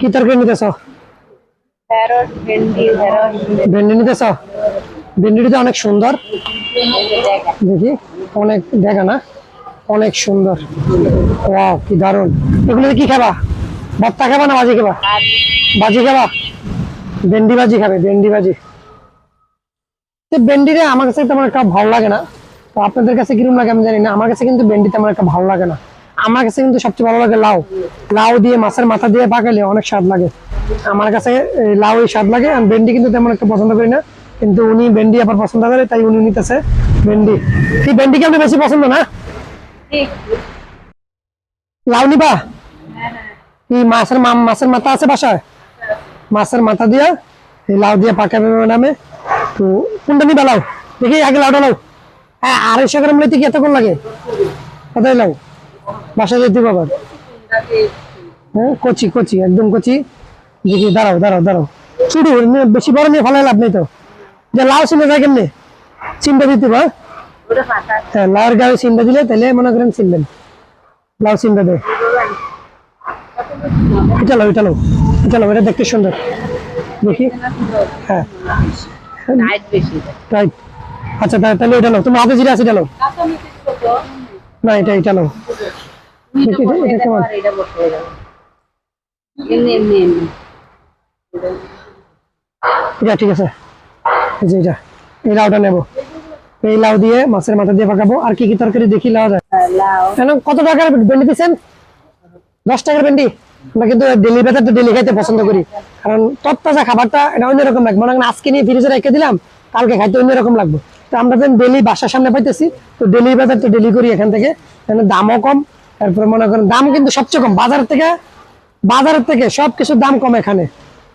কি তরকারি নিতেছ? ভেন্ডি নিতেছ? ভেন্ডিটা অনেক সুন্দর। দেখা অনেক দেখা না? অনেক সুন্দর। ওয়াও কি দারুণ। এগুলো কি খাবা? ভর্তা খাবা না ভাজি খাবা? ভাজি খাবা? ভেন্ডি ভাজি খাবে ভেন্ডি ভাজি তো ভেন্ডিরে আমার কাছে তেমন একটা ভালো লাগে না। তো আপনাদের কাছে কীরকম লাগে আমি জানি না। আমার কাছে কিন্তু ভেন্ডি তেমন একটা ভালো লাগে না। আমার কাছে কিন্তু সবচেয়ে ভালো লাগে লাউ। লাউ দিয়ে মাছের মাথা দিয়ে পাকালে অনেক স্বাদ লাগে। আমার কাছে এই লাউ স্বাদ লাগে আর ভেন্ডি কিন্তু তেমন একটা পছন্দ করি না। কিন্তু উনি ভেন্ডি আবার পছন্দ করে, তাই উনি নিতেছে ভেন্ডি। কি ভেন্ডি কি আপনি বেশি পছন্দ না? লাউ নিবা? কি মাছের মাছের মাথা আছে বাসায়? মাছের মাথা দিয়া এই লাউ দিয়ে পাকাবে ম্যাডামে। তো কোনটা নিবা লাউ? দেখি আগে লাউটা লাউ। হ্যাঁ আড়াইশো গ্রাম লইতে কি এতক্ষণ লাগে? কোথায় লাউ? বাসায় যেতে পারবেন হ্যাঁ কচি কচি, একদম কচি। দেখি দাঁড়াও দাঁড়াও দাঁড়াও। শুরু বেশি বড় নিয়ে ফেলাই লাভ নেই তো। যে লাউ চিনে যায় কেমনি? চিনটা দিতে ওটা ফাঁকা হ্যাঁ লাউর গায়ে চিনটা দিলে তাহলে মনে করেন চিনবেন লাউ চিনটা দেয়। এটা লো এটা লো এটা লো এটা দেখতে সুন্দর। দেখি হ্যাঁ। আচ্ছা তাহলে এটা লো তোমার হাতে জিরা আছে, এটা লো না, এটা এটা দেখি এটা- এটা কেমন এটা বসে যাবে এমনি এমনি এমনি। এটা ঠিক আছে। এই এটা। এই লাউটা নেব। এই লাউ দিয়ে মাছের মাথা দিয়ে পাকাবো। আর কি কি তরকারি দেখি লাউ যায় আর লাউ। কেন কত টাকার ভেন্ডি দিচ্ছেন দশ টাকার ভেন্ডি? আমরা কিন্তু ডেলি খাইতে পছন্দ করি। কারণ তত্তাজা খাবারটা এটা অন্যরকম লাগবে। মনে আজকে নিয়ে ফ্রিজে রেখে দিলাম কালকে খাইতে অন্যরকম লাগবে। তো আমরা যখন ডেলি বাসার সামনে পাইতেছি তো ডেলি বেতার তো ডেলি করি এখান থেকে। দামও কম তারপরে মনে করেন দাম কিন্তু সবচেয়ে কম। বাজার থেকে বাজারের থেকে সব কিছুর দাম কম এখানে।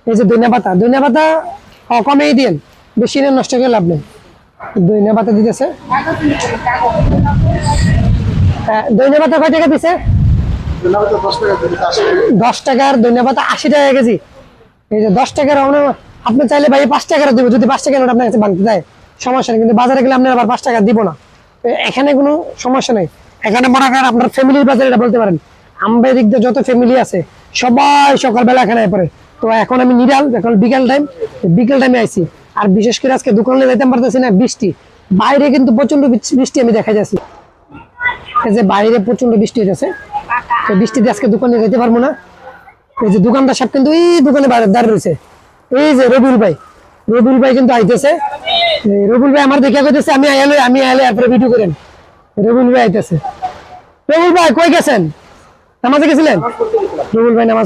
এই যে দইনা পাতা দইনা পাতা কমেই দিন বেশি নিয়ে নষ্ট করে লাভ নেই। দইনা পাতা দিতেছে। হ্যাঁ, পাতা কয় টাকা দিছে? দশ টাকার ধন্যবাদ আশি টাকা কেজি। এই যে দশ টাকার আপনি চাইলে ভাই পাঁচ টাকার দিব যদি পাঁচ টাকার নোট আপনার কাছে ভাঙতে দেয় সমস্যা নেই। কিন্তু বাজারে গেলে আপনার আবার পাঁচ টাকা দিব না। এখানে কোনো সমস্যা নেই। এখানে মনে করেন আপনার ফ্যামিলির বাজারে এটা বলতে পারেন। আমরা যত ফ্যামিলি আছে, সবাই সকালবেলা এখানে পড়ে। তো এখন আমি নিরাল, এখন বিকেল টাইম বিকেল টাইমে আইছি। আর বিশেষ করে আজকে দোকানে যাইতে পারতেছি না, বৃষ্টি। বাইরে কিন্তু প্রচণ্ড বৃষ্টি আমি দেখা যাচ্ছি। এই যে বাইরে প্রচণ্ড বৃষ্টি হইতেছে। তো বৃষ্টিতে আজকে দোকানে যেতে পারব না। এই যে দোকানদার সব কিন্তু এই দোকানে দাঁড়িয়ে রয়েছে। এই যে রবিউল ভাই রবিউল ভাই কিন্তু আইতেছে। রবিউল ভাই আমার দেখে কইতেছে, আমি আইলে আমি আইলে এরপরে ভিডিও করেন। রবিউল ভাই আইতেছে। রবিউল ভাই কই গেছেন? নামাজে গেছিলেন? রবিউল ভাই নামাজ